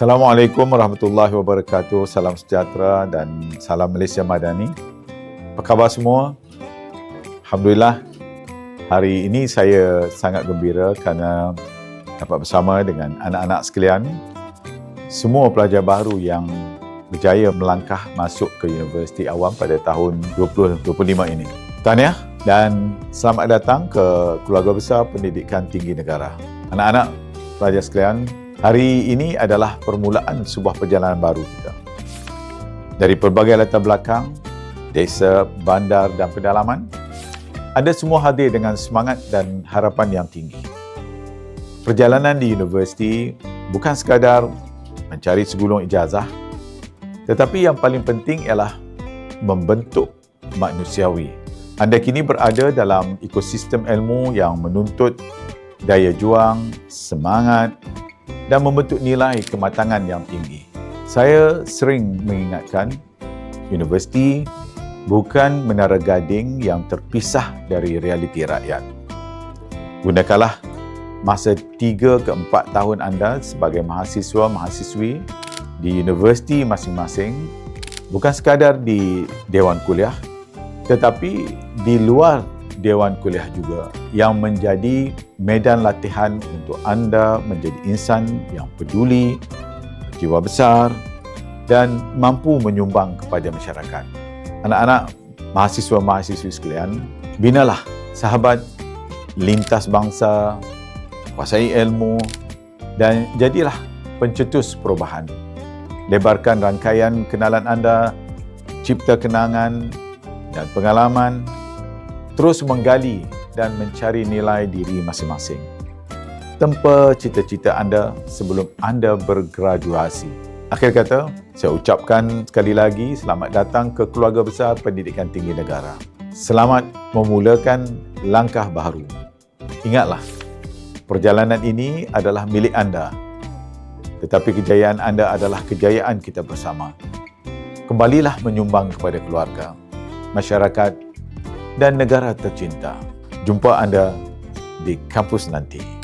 Assalamualaikum warahmatullahi wabarakatuh. Salam sejahtera dan salam Malaysia Madani. Apa khabar semua? Alhamdulillah, hari ini saya sangat gembira kerana dapat bersama dengan anak-anak sekalian, semua pelajar baru yang berjaya melangkah masuk ke Universiti Awam pada tahun 2025 ini. Tahniah dan selamat datang ke Keluarga Besar Pendidikan Tinggi Negara. Anak-anak pelajar sekalian, Hari ini adalah permulaan sebuah perjalanan baru kita. Dari pelbagai latar belakang, desa, bandar dan pedalaman, ada semua hadir dengan semangat dan harapan yang tinggi. Perjalanan di universiti bukan sekadar mencari segulung ijazah, tetapi yang paling penting ialah membentuk manusiawi. Anda kini berada dalam ekosistem ilmu yang menuntut daya juang, semangat, dan membentuk nilai kematangan yang tinggi. Saya sering mengingatkan universiti bukan menara gading yang terpisah dari realiti rakyat. Gunakanlah masa 3 ke 4 tahun anda sebagai mahasiswa-mahasiswi di universiti masing-masing bukan sekadar di dewan kuliah tetapi di luar Dewan Kuliah juga yang menjadi medan latihan untuk anda menjadi insan yang peduli, berjiwa besar dan mampu menyumbang kepada masyarakat. Anak-anak mahasiswa-mahasiswi sekalian, binalah sahabat lintas bangsa, kuasai ilmu dan jadilah pencetus perubahan. Lebarkan rangkaian kenalan anda, cipta kenangan dan pengalaman terus menggali dan mencari nilai diri masing-masing. Tempa cita-cita anda sebelum anda bergraduasi. Akhir kata, saya ucapkan sekali lagi selamat datang ke keluarga besar pendidikan tinggi negara. Selamat memulakan langkah baru. Ingatlah, perjalanan ini adalah milik anda. Tetapi kejayaan anda adalah kejayaan kita bersama. Kembalilah menyumbang kepada keluarga, masyarakat dan negara tercinta. Jumpa anda di kampus nanti.